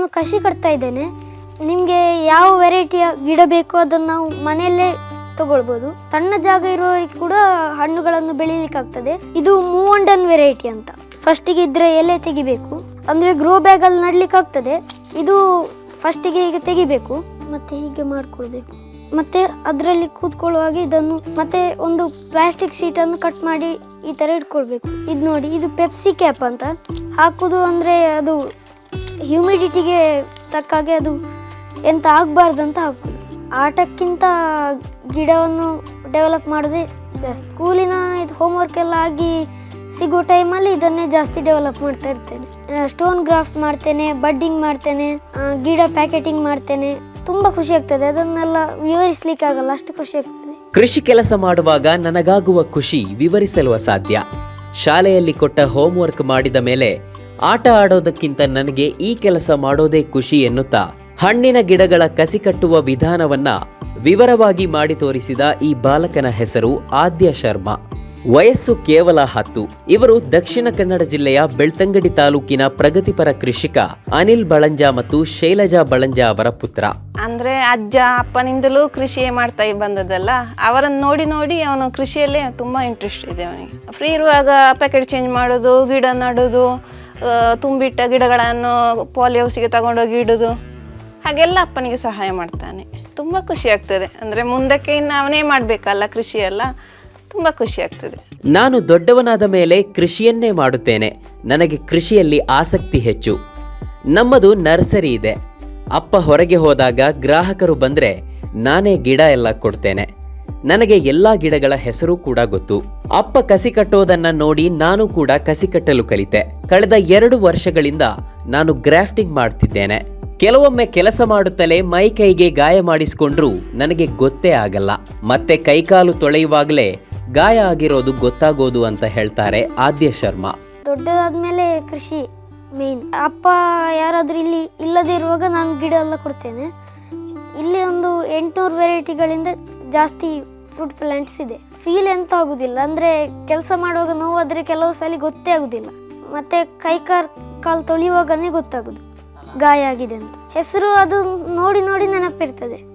ನಾನು ಕಸಿ ಕಟ್ತಾ ಇದ್ದೇನೆ. ನಿಮಗೆ ಯಾವ ವೆರೈಟಿಯ ಗಿಡ ಬೇಕೋ ಅದನ್ನು ನಾವು ಮನೆಯಲ್ಲೇ ತಗೊಳ್ಬೋದು. ಸಣ್ಣ ಜಾಗ ಇರುವವರಿಗೆ ಕೂಡ ಹಣ್ಣುಗಳನ್ನು ಬೆಳೀಲಿಕ್ಕಾಗ್ತದೆ ಇದು ಮೂವಂಡನ್ ವೆರೈಟಿ ಅಂತ. ಫಸ್ಟಿಗೆ ಇದ್ರೆ ಎಲೆ ತೆಗಿಬೇಕು. ಅಂದರೆ ಗ್ರೋ ಬ್ಯಾಗಲ್ಲಿ ನಡ್ಲಿಕ್ಕಾಗ್ತದೆ ಇದು ಫಸ್ಟಿಗೆ ಈಗ ತೆಗಿಬೇಕು. ಮತ್ತೆ ಹೀಗೆ ಮಾಡ್ಕೊಳ್ಬೇಕು. ಮತ್ತೆ ಅದರಲ್ಲಿ ಕೂತ್ಕೊಳ್ಳುವಾಗ ಇದನ್ನು ಮತ್ತೆ ಒಂದು ಪ್ಲಾಸ್ಟಿಕ್ ಶೀಟನ್ನು ಕಟ್ ಮಾಡಿ ಈ ಥರ ಇಟ್ಕೊಳ್ಬೇಕು. ಇದು ನೋಡಿ ಇದು ಪೆಪ್ಸಿ ಕ್ಯಾಪ್ ಅಂತ. ಹಾಕೋದು ಅಂದರೆ ಅದು ಹ್ಯೂಮಿಡಿಟಿಗೆ ತಕ್ಕ ಹಾಗೆ ಅದು ಎಂತ ಆಗಬಾರ್ದು ಅಂತ ಹಾಕ್ತದೆ ಆಟಕ್ಕಿಂತ ಗಿಡವನ್ನು ಡೆವಲಪ್ ಮಾಡೋದೇ ಜಾಸ್ತಿ, ಸ್ಕೂಲಿನ ಇದು ಹೋಮ್ವರ್ಕ್ ಎಲ್ಲ ಆಗಿ ಸಿಗೋ ಟೈಮಲ್ಲಿ ಇದನ್ನೇ ಜಾಸ್ತಿ ಡೆವಲಪ್ ಮಾಡ್ತಾ ಇರ್ತೇನೆ. ಸ್ಟೋನ್ ಗ್ರಾಫ್ಟ್ ಮಾಡ್ತೇನೆ ಬಡ್ಡಿಂಗ್ ಮಾಡ್ತೇನೆ ಗಿಡ ಪ್ಯಾಕೆಟಿಂಗ್ ಮಾಡ್ತೇನೆ. ತುಂಬ ಖುಷಿ ಆಗ್ತದೆ, ಅದನ್ನೆಲ್ಲ ವಿವರಿಸ್ಲಿಕ್ಕೆ ಆಗಲ್ಲ ಅಷ್ಟು ಖುಷಿ ಆಗ್ತದೆ. ಕೃಷಿ ಕೆಲಸ ಮಾಡುವಾಗ ನನಗಾಗುವ ಖುಷಿ ವಿವರಿಸಲು ಅಸಾಧ್ಯ. ಶಾಲೆಯಲ್ಲಿ ಕೊಟ್ಟ ಹೋಮ್ವರ್ಕ್ ಮಾಡಿದ ಮೇಲೆ ಆಟ ಆಡೋದಕ್ಕಿಂತ ನನಗೆ ಈ ಕೆಲಸ ಮಾಡೋದೇ ಖುಷಿ ಎನ್ನುತ್ತಾ, ಹಣ್ಣಿನ ಗಿಡಗಳ ಕಸಿ ಕಟ್ಟುವ ವಿಧಾನವನ್ನ ವಿವರವಾಗಿ ಮಾಡಿ ತೋರಿಸಿದ ಈ ಬಾಲಕನ ಹೆಸರು ಆದ್ಯ ಶರ್ಮಾ. ವಯಸ್ಸು ಕೇವಲ ಹತ್ತು. ಇವರು ದಕ್ಷಿಣ ಕನ್ನಡ ಜಿಲ್ಲೆಯ ಬೆಳ್ತಂಗಡಿ ತಾಲೂಕಿನ ಪ್ರಗತಿಪರ ಕೃಷಿಕ ಅನಿಲ್ ಬಳಂಜ ಮತ್ತು ಶೈಲಜಾ ಬಳಂಜ ಅವರ ಪುತ್ರ. ಅಂದ್ರೆ ಅಜ್ಜ ಅಪ್ಪನಿಂದಲೂ ಕೃಷಿಯೇ ಮಾಡ್ತಾ ಬಂದದಲ್ಲ ಅವರನ್ನು ನೋಡಿ ನೋಡಿ ಅವನು ಕೃಷಿಯಲ್ಲೇ ತುಂಬಾ ಇಂಟ್ರೆಸ್ಟ್ ಇದೆ ಅವನಿಗೆ. ಫ್ರೀ ಇರುವಾಗ ಪ್ಯಾಕೆಟ್ ಚೇಂಜ್ ಮಾಡೋದು, ಗಿಡ ನಡೋದು ತುಂಬಿಟ್ಟ ಗಿಡಗಳನ್ನು ಪಾಲಿ ಹೌಸಿಗೆ ತಗೊಂಡೋಗಿ ಇಡೋದು. ಹಾಗೆಲ್ಲ ಅಪ್ಪನಿಗೆ ಸಹಾಯ ಮಾಡ್ತಾನೆ. ತುಂಬ ಖುಷಿ ಆಗ್ತದೆ. ಅಂದರೆ ಮುಂದಕ್ಕೆ ಇನ್ನು ಅವನೇ ಮಾಡಬೇಕಲ್ಲ ಕೃಷಿಯೆಲ್ಲ ತುಂಬ ಖುಷಿ ಆಗ್ತದೆ. ನಾನು ದೊಡ್ಡವನಾದ ಮೇಲೆ ಕೃಷಿಯನ್ನೇ ಮಾಡುತ್ತೇನೆ. ನನಗೆ ಕೃಷಿಯಲ್ಲಿ ಆಸಕ್ತಿ ಹೆಚ್ಚು. ನಮ್ಮದು ನರ್ಸರಿ ಇದೆ. ಅಪ್ಪ ಹೊರಗೆ ಹೋದಾಗ ಗ್ರಾಹಕರು ಬಂದರೆ ನಾನೇ ಗಿಡ ಎಲ್ಲ ಕೊಡ್ತೇನೆ. ನನಗೆ ಎಲ್ಲಾ ಗಿಡಗಳ ಹೆಸರು ಕೂಡ ಗೊತ್ತು. ಅಪ್ಪ ಕಸಿ ಕಟ್ಟೋದನ್ನ ನೋಡಿ ನಾನು ಕೂಡ ಕಸಿ ಕಟ್ಟಲು ಕಲಿತೆ. ಕಳೆದ ಎರಡು ವರ್ಷಗಳಿಂದ ನಾನು ಗ್ರಾಫ್ಟಿಂಗ್ ಮಾಡ್ತಿದ್ದೇನೆ. ಕೆಲವೊಮ್ಮೆ ಕೆಲಸ ಮಾಡುತ್ತಲೇ ಮೈ ಕೈಗೆ ಗಾಯ ಮಾಡಿಸಿಕೊಂಡ್ರೂ ನನಗೆ ಗೊತ್ತೇ ಆಗಲ್ಲ. ಮತ್ತೆ ಕೈಕಾಲು ತೊಳೆಯುವಾಗಲೇ ಗಾಯ ಆಗಿರೋದು ಗೊತ್ತಾಗೋದು ಅಂತ ಹೇಳ್ತಾರೆ ಆದ್ಯ ಶರ್ಮಾ. ದೊಡ್ಡದಾದ್ಮೇಲೆ ಕೃಷಿ ಮೇನ್ ಅಪ್ಪ ಯಾರಾದರೂ ಇಲ್ಲಿ ಇಲ್ಲದಿರುವಾಗ ನಾನು ಗಿಡ ಎಲ್ಲ ಕೊಡ್ತೇನೆ. ಇಲ್ಲಿ ಒಂದು ಎಂಟುನೂರು ವೆರೈಟಿಗಳಿಂದ ಜಾಸ್ತಿ ಫ್ರೂಟ್ ಪ್ಲ್ಯಾಂಟ್ಸ್ ಇದೆ. ಫೀಲ್ ಎಂತ ಆಗುದಿಲ್ಲ. ಅಂದರೆ ಕೆಲಸ ಮಾಡುವಾಗ ನೋವಾದರೆ ಕೆಲವು ಸಲ ಗೊತ್ತೇ ಆಗುದಿಲ್ಲ. ಮತ್ತೆ ಕೈ ಕಾರ್ ಕಾಲು ತೊಳೆಯುವಾಗನೇ ಗೊತ್ತಾಗುದು. ಗಾಯ ಆಗಿದೆ ಅಂತ. ಹೆಸರು ಅದು ನೋಡಿ ನೋಡಿ ನೆನಪಿರ್ತದೆ.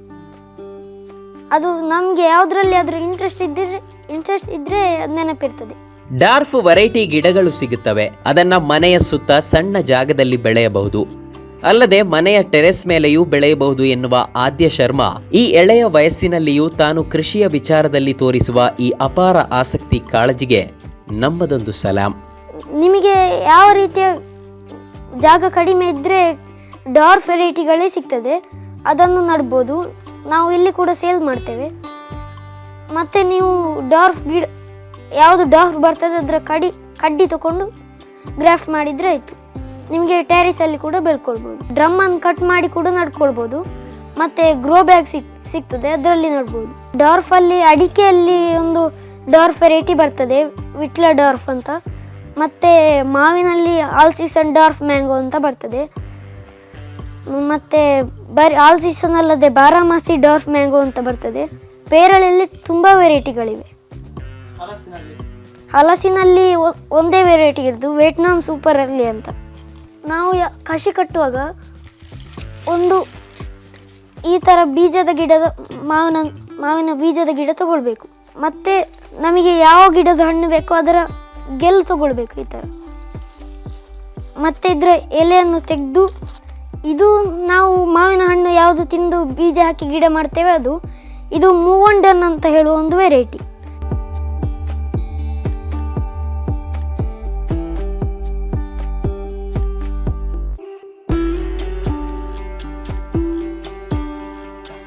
ಅದು ನಮಗೆ ಯಾವುದ್ರಲ್ಲಿ ಆದರೂ ಇಂಟ್ರೆಸ್ಟ್ ಇದ್ದರೆ ಇಂಟ್ರೆಸ್ಟ್ ಇದ್ದರೆ ನೆನಪಿರ್ತದೆ. ಡಾರ್ಫ್ ವೆರೈಟಿ ಗಿಡಗಳು ಸಿಗುತ್ತವೆ. ಅದನ್ನ ಮನೆಯ ಸುತ್ತ ಸಣ್ಣ ಜಾಗದಲ್ಲಿ ಬೆಳೆಯಬಹುದು. ಅಲ್ಲದೆ ಮನೆಯ ಟೆರೆಸ್ ಮೇಲೆಯೂ ಬೆಳೆಯಬಹುದು ಎನ್ನುವ ಆದ್ಯ ಶರ್ಮಾ, ಈ ಎಳೆಯ ವಯಸ್ಸಿನಲ್ಲಿಯೂ ತಾನು ಕೃಷಿಯ ವಿಚಾರದಲ್ಲಿ ತೋರಿಸುವ ಈ ಅಪಾರ ಆಸಕ್ತಿ ಕಾಳಜಿಗೆ ನಮ್ಮದೊಂದು ಸಲಾಂ. ನಿಮಗೆ ಯಾವ ರೀತಿಯ ಜಾಗ ಕಡಿಮೆ ಇದ್ದರೆ ಡಾರ್ಫ್ ವೆರೈಟಿಗಳೇ ಸಿಗ್ತದೆ, ಅದನ್ನು ನಡ್ಬೋದು. ನಾವು ಇಲ್ಲಿ ಕೂಡ ಸೇಲ್ ಮಾಡ್ತೇವೆ. ಮತ್ತು ನೀವು ಡಾರ್ಫ್ ಗಿಡ, ಯಾವುದು ಡಾರ್ಫ್ ಬರ್ತದೆ ಅದರ ಕಡಿ, ಕಡ್ಡಿ ತಗೊಂಡು ಗ್ರಾಫ್ಟ್ ಮಾಡಿದರೆ ಆಯಿತು. ನಿಮಗೆ ಟ್ಯಾರಿಸಲ್ಲಿ ಕೂಡ ಬೆಳ್ಕೊಳ್ಬೋದು. ಡ್ರಮ್ಮನ್ನು ಕಟ್ ಮಾಡಿ ಕೂಡ ನಡ್ಕೊಳ್ಬೋದು. ಮತ್ತು ಗ್ರೋ ಬ್ಯಾಗ್ ಸಿಕ್ ಸಿಗ್ತದೆ ಅದರಲ್ಲಿ ನಡ್ಬೋದು. ಡಾರ್ಫಲ್ಲಿ ಅಡಿಕೆಯಲ್ಲಿ ಒಂದು ಡಾರ್ಫ್ ವೆರೈಟಿ ಬರ್ತದೆ ವಿಟ್ಲ ಡಾರ್ಫ್ ಅಂತ. ಮತ್ತು ಮಾವಿನಲ್ಲಿ ಆಲ್ ಸೀಸನ್ ಡಾರ್ಫ್ ಮ್ಯಾಂಗೋ ಅಂತ ಬರ್ತದೆ. ಮತ್ತು ಬರಿ ಆಲ್ ಸೀಸನ್ ಅಲ್ಲದೆ ಬಾರಾಮಾಸಿ ಡಾರ್ಫ್ ಮ್ಯಾಂಗೋ ಅಂತ ಬರ್ತದೆ. ಪೇರಳೆಯಲ್ಲಿ ತುಂಬ ವೆರೈಟಿಗಳಿವೆ ಹಲಸಿನಲ್ಲಿ. ಒಂದೇ ವೆರೈಟಿ ಇರೋದು ವಿಯೆಟ್ನಾಂ ಸೂಪರ್ ಅಲ್ಲಿ ಅಂತ. ನಾವು ಯ- ಕಸಿ ಕಟ್ಟುವಾಗ ಒಂದು ಈ ಥರ ಬೀಜದ ಗಿಡದ ಮಾವಿನ ಮಾವಿನ ಬೀಜದ ಗಿಡ ತಗೊಳ್ಬೇಕು. ಮತ್ತು ನಮಗೆ ಯಾವ ಗಿಡದ ಹಣ್ಣು ಬೇಕೋ ಅದರ ಗೆಲ್ಲು ತಗೊಳ್ಬೇಕು ಈ ಥರ ಮತ್ತು ಇದರ ಎಲೆಯನ್ನು ತೆಗೆದು ಇದು ನಾವು ಮಾವಿನ ಹಣ್ಣು ಯಾವುದು ತಿಂದು ಬೀಜ ಹಾಕಿ ಗಿಡ ಮಾಡ್ತೇವೆ ಅದು, ಇದು ಮೂವಂಡನ್ ಅಂತ ಹೇಳುವ ಒಂದು ವೆರೈಟಿ